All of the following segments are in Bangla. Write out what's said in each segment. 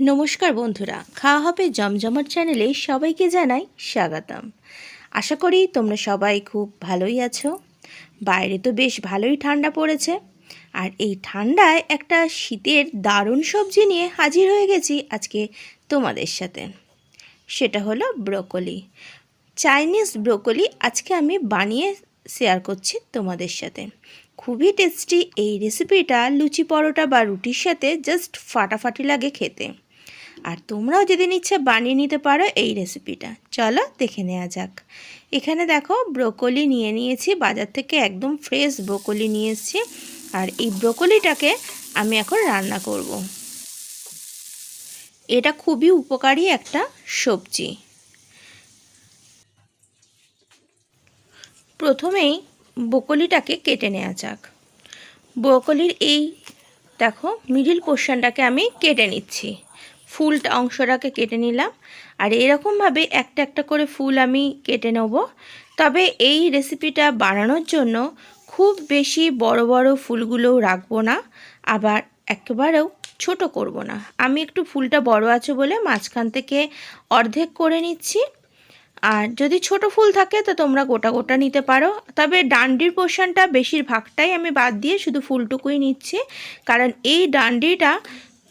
নমস্কার বন্ধুরা, খাওয়া হবে জমজমাট চ্যানেলে সবাইকে জানাই স্বাগতম। আশা করি তোমরা সবাই খুব ভালোই আছো। বাইরে তো বেশ ভালোই ঠান্ডা পড়েছে। আর এই ঠান্ডায় একটা শীতের দারুণ সবজি নিয়ে হাজির হয়ে গেছি আজকে তোমাদের সাথে। সেটা হলো ব্রোকলি। চাইনিজ ব্রোকলি আজকে আমি বানিয়ে শেয়ার করছি তোমাদের সাথে। খুবই টেস্টি এই রেসিপিটা লুচি পরোটা বা রুটির সাথে জাস্ট ফাটাফাটি লাগে খেতে। আর তোমরাও যেদিন ইচ্ছে বানিয়ে নিতে পারো এই রেসিপিটা চলো দেখে নেওয়া যাক। এখানে দেখো ব্রোকলি নিয়ে নিয়েছি, বাজার থেকে একদম ফ্রেশ ব্রোকলি নিয়ে এসেছি। আর এই ব্রোকলিটাকে আমি এখন রান্না করব। এটা খুবই উপকারী একটা সবজি। প্রথমেই ব্রোকলিটাকে কেটে নেওয়া যাক। ব্রোকলির এই, দেখো মিডিল পোর্শনটাকে আমি কেটে নিচ্ছি। ফুলটা অংশটাকে কেটে নিলাম। আর এরকমভাবে একটা একটা করে ফুল আমি কেটে নেব। তবে এই রেসিপিটা বানানোর জন্য খুব বেশি বড় বড় ফুলগুলোও রাখব না, আবার একেবারেও ছোট করব না। আমি একটু ফুলটা বড় আছে বলে মাঝখান থেকে অর্ধেক করে নিচ্ছি। আর যদি ছোট ফুল থাকে তো তোমরা গোটা গোটা নিতে পারো। তবে ডান্ডির পোর্শনটা বেশিরভাগটাই আমি বাদ দিয়ে শুধু ফুলটুকুই নিচ্ছি। কারণ এই ডান্ডিটা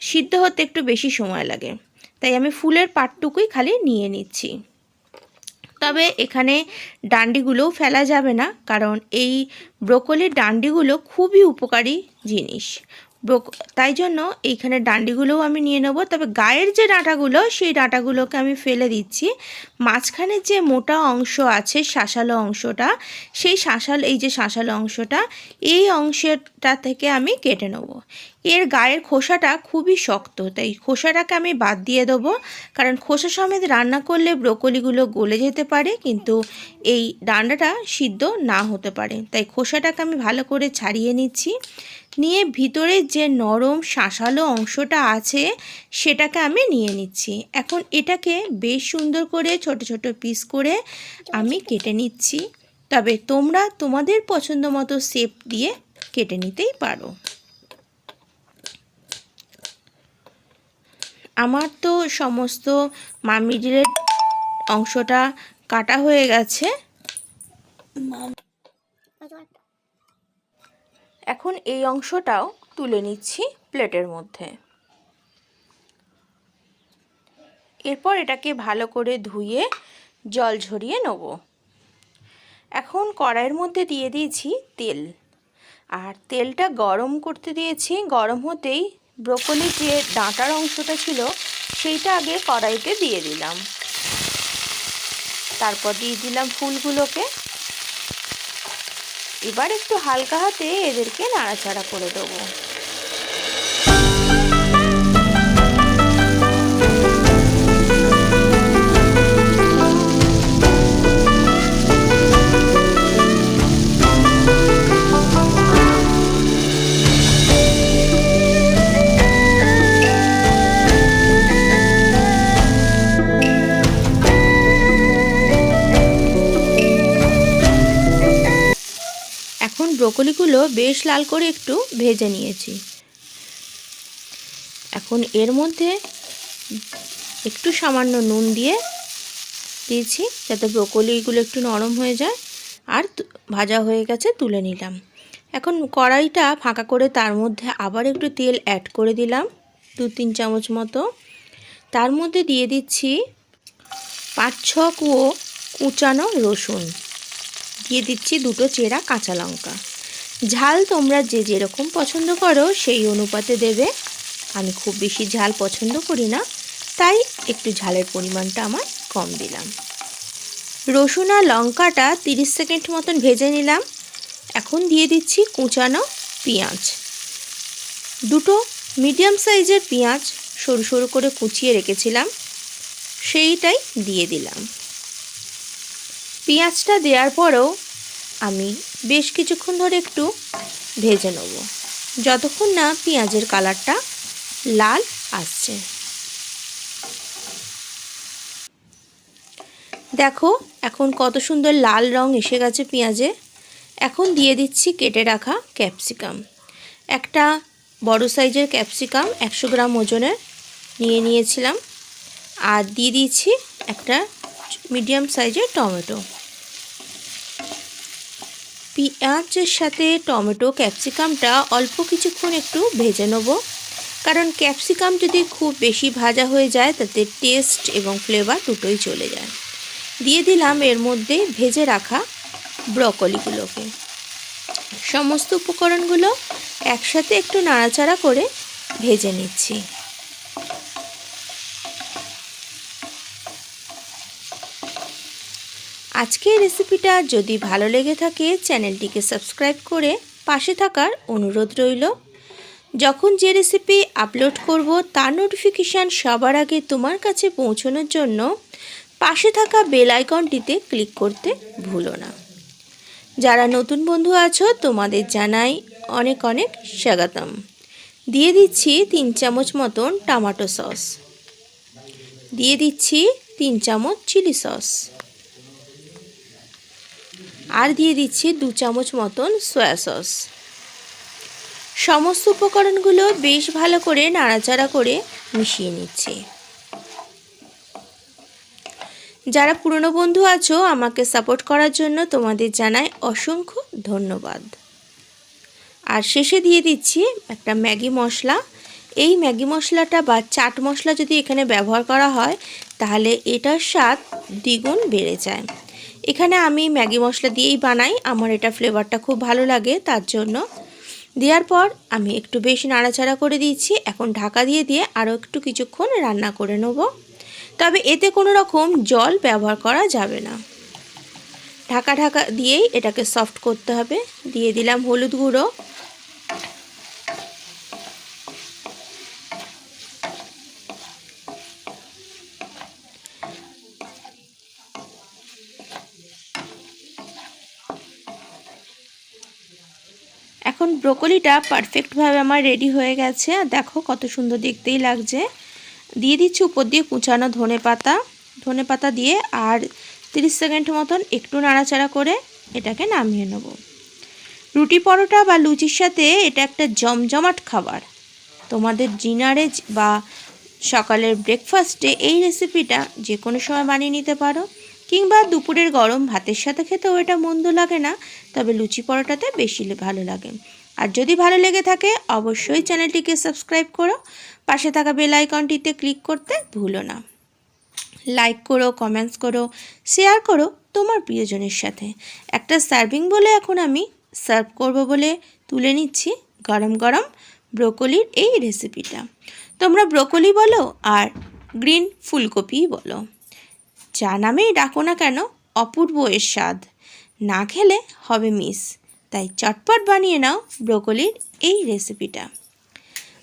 সিদ্ধ হতে একটু বেশি সময় লাগে। তাই আমি ফুলের পাটটুকুই খালি নিয়ে নিচ্ছি। তবে এখানে ডান্ডিগুলোও ফেলা যাবে না, কারণ এই ব্রোকলির ডান্ডিগুলো খুবই উপকারী জিনিস। তাই জন্য এইখানে ডান্ডিগুলোও আমি নিয়ে নেব। তবে গায়ের যে ডাঁটাগুলো, সেই ডাঁটাগুলোকে আমি ফেলে দিচ্ছি। মাঝখানে যে মোটা অংশ আছে, শাঁসালো অংশটা, সেই শাঁসাল এই যে শাঁসালো অংশটা, এই অংশটা থেকে আমি কেটে নেব। এর গায়ের খোসাটা খুবই শক্ত, তাই খোসাটাকে আমি বাদ দিয়ে দেবো। কারণ খোসা সমেত রান্না করলে ব্রোকলিগুলো গলে যেতে পারে, কিন্তু এই ডান্ডাটা সিদ্ধ না হতে পারে। তাই খোসাটাকে আমি ভালো করে ছাড়িয়ে নিচ্ছি। নিয়ে ভিতরে যে নরম শাঁসালো অংশটা আছে, সেটাকে আমি নিয়ে নিচ্ছি। এখন এটাকে বেশ সুন্দর করে ছোট ছোট পিস করে আমি কেটে নিচ্ছি। তবে তোমরা তোমাদের পছন্দ মতো শেপ দিয়ে কেটে নিতেই পারো। আমার তো সমস্ত মা মিডিলের অংশটা কাটা হয়ে গেছে। এখন এই অংশটাও তুলে নিচ্ছি প্লেটের মধ্যে। এরপর এটাকে ভালো করে ধুয়ে জল ঝরিয়ে নেব। এখন কড়াইয়ের মধ্যে দিয়ে দিয়েছি তেল। আর তেলটা গরম করতে দিয়েছি, গরম হতেই ব্রোকলির যে ডাঁটার অংশটা ছিল, সেইটা আগে কড়াইতে দিয়ে দিলাম। তারপর দিয়ে দিলাম ফুলগুলোকে। এবার একটু হালকা হাতে এদেরকে নাড়াচাড়া করে দেবো। ব্রোকলিগুলো বেশ লাল করে একটু ভেজে নিয়েছি। এখন এর মধ্যে একটু সামান্য নুন দিয়ে দিয়েছি, যাতে ব্রোকলিগুলো একটু নরম হয়ে যায়। আর ভাজা হয়ে গেছে, তুলে নিলাম। এখন কড়াইটা ফাঁকা করে তার মধ্যে আবার একটু তেল অ্যাড করে দিলাম, দু তিন চামচ মতো। তার মধ্যে দিয়ে দিচ্ছি পাঁচ ছ কুয়ো কুচানো রসুন। দিয়ে দিচ্ছি দুটো চেরা কাঁচা লঙ্কা। ঝাল তোমরা যে যেরকম পছন্দ করো, সেই অনুপাতে দেবে। আমি খুব বেশি ঝাল পছন্দ করি না, তাই একটু ঝালের পরিমাণটা আমার কম দিলাম। রসুন আর লঙ্কাটা তিরিশ সেকেন্ড মতন ভেজে নিলাম। এখন দিয়ে দিচ্ছি কুচানো পেঁয়াজ। দুটো মিডিয়াম সাইজের পেঁয়াজ সরু সরু করে কুচিয়ে রেখেছিলাম, সেইটাই দিয়ে দিলাম। পেঁয়াজটা দেওয়ার পরেও আমি বেশ কিছুক্ষণ ধরে একটু ভেজে নেব। যতক্ষণ না পেঁয়াজের কালারটা লাল আসছে। দেখো, এখন কত সুন্দর লাল রং এসে গেছে পেঁয়াজে। এখন দিয়ে দিচ্ছি কেটে রাখা ক্যাপসিকাম। একটা বড় সাইজের ক্যাপসিকাম একশো গ্রাম ওজনের নিয়ে নিয়েছিলাম। আর দিয়ে দিয়েছি একটা মিডিয়াম সাইজের টমেটো। পেঁয়াজের সাথে টমেটো, ক্যাপসিকামটা অল্প কিছুক্ষণ একটু ভেজে নেব। কারণ ক্যাপসিকাম যদি খুব বেশি ভাজা হয়ে যায়, তাতে টেস্ট এবং ফ্লেভার দুটোই চলে যায়। দিয়ে দিলাম এর মধ্যে ভেজে রাখা ব্রকলিগুলোকে। সমস্ত উপকরণগুলো একসাথে একটু নাড়াচাড়া করে ভেজে নিচ্ছি। আজকের রেসিপিটা যদি ভালো লেগে থাকে, চ্যানেলটিকে সাবস্ক্রাইব করে পাশে থাকার অনুরোধ রইল। যখন যে রেসিপি আপলোড করব, তার নোটিফিকেশান সবার আগে তোমার কাছে পৌঁছানোর জন্য পাশে থাকা বেল আইকনটিতে ক্লিক করতে ভুলো না। যারা নতুন বন্ধু আছো, তোমাদের জানাই অনেক অনেক স্বাগতম। দিয়ে দিচ্ছি তিন চামচ মতন টমেটো সস। দিয়ে দিচ্ছি তিন চামচ চিলি সস। আর দিয়ে দিচ্ছি দু চামচ মতন সয়া সস সমস্ত উপকরণগুলো বেশ ভালো করে নাড়াচাড়া করে মিশিয়ে নিচ্ছি। যারা পুরনো বন্ধু আছো, আমাকে সাপোর্ট করার জন্য তোমাদের জানাই অসংখ্য ধন্যবাদ। আর শেষে দিয়ে দিচ্ছি একটা ম্যাগি মশলা। এই ম্যাগি মশলাটা বা চাট মশলা যদি এখানে ব্যবহার করা হয়, তাহলে এটার স্বাদ দ্বিগুণ বেড়ে যায়। এখানে আমি ম্যাগি মশলা দিয়েই বানাই। আমার এটা ফ্লেভারটা খুব ভালো লাগে, তার জন্য। দেওয়ার পর আমি একটু বেশি নাড়াচাড়া করে দিয়েছি এখন ঢাকা দিয়ে দিয়ে আরও একটু কিছুক্ষণ রান্না করে নেব। তবে এতে কোনো রকম জল ব্যবহার করা যাবে না। ঢাকা ঢাকা দিয়েই এটাকে সফট করতে হবে। দিয়ে দিলাম হলুদ গুঁড়ো। এখন ব্রোকলিটা পারফেক্টভাবে আমার রেডি হয়ে গেছে। আর দেখো কত সুন্দর দেখতেই লাগছে। দিয়ে দিচ্ছি উপর দিয়ে কুচানো ধনে পাতা। ধনে পাতা দিয়ে আর তিরিশ সেকেন্ড মতন একটু নাড়াচাড়া করে এটাকে নামিয়ে নেব। রুটি পরোটা বা লুচির সাথে এটা একটা জমজমাট খাবার। তোমাদের ডিনারে বা সকালের ব্রেকফাস্টে এই রেসিপিটা যে কোনো সময় বানিয়ে নিতে পারো। কিংবা দুপুরের গরম ভাতের সাথে খেতেও এটা মন্দ লাগে না, তবে লুচি পরোটাতে বেশি ভালো লাগে। আর যদি ভালো লেগে থাকে, অবশ্যই চ্যানেলটিকে সাবস্ক্রাইব করো। পাশে থাকা বেল আইকনটিতে ক্লিক করতে ভুলো না। লাইক করো, কমেন্টস করো, শেয়ার করো তোমার প্রিয়জনের সাথে। একটা সার্ভিং বলে এখন আমি সার্ভ করব বলে তুলে নিচ্ছি গরম গরম ব্রোকলির এই রেসিপিটা। তোমরা ব্রোকলি বলো আর গ্রিন ফুলকপি বলো। যা নামেই ডাকো না কেন, অপূর্ব এর স্বাদ। না খেলে হবে মিস তাই চটপট বানিয়ে নাও ব্রোকলির এই রেসিপিটা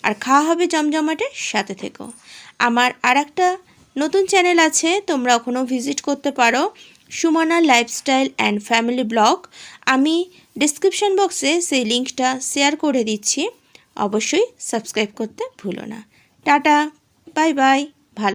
আর খাওয়া হবে জমজমাটের সাথে থেকো। আমার আর একটা নতুন চ্যানেল আছে, তোমরা ওখানেও ভিজিট করতে পারো। Sumana lifestyle and family blog আমি ডিসক্রিপশন বক্সে সেই লিঙ্কটা শেয়ার করে দিচ্ছি। অবশ্যই সাবস্ক্রাইব করতে ভুলো না। Tata bye bye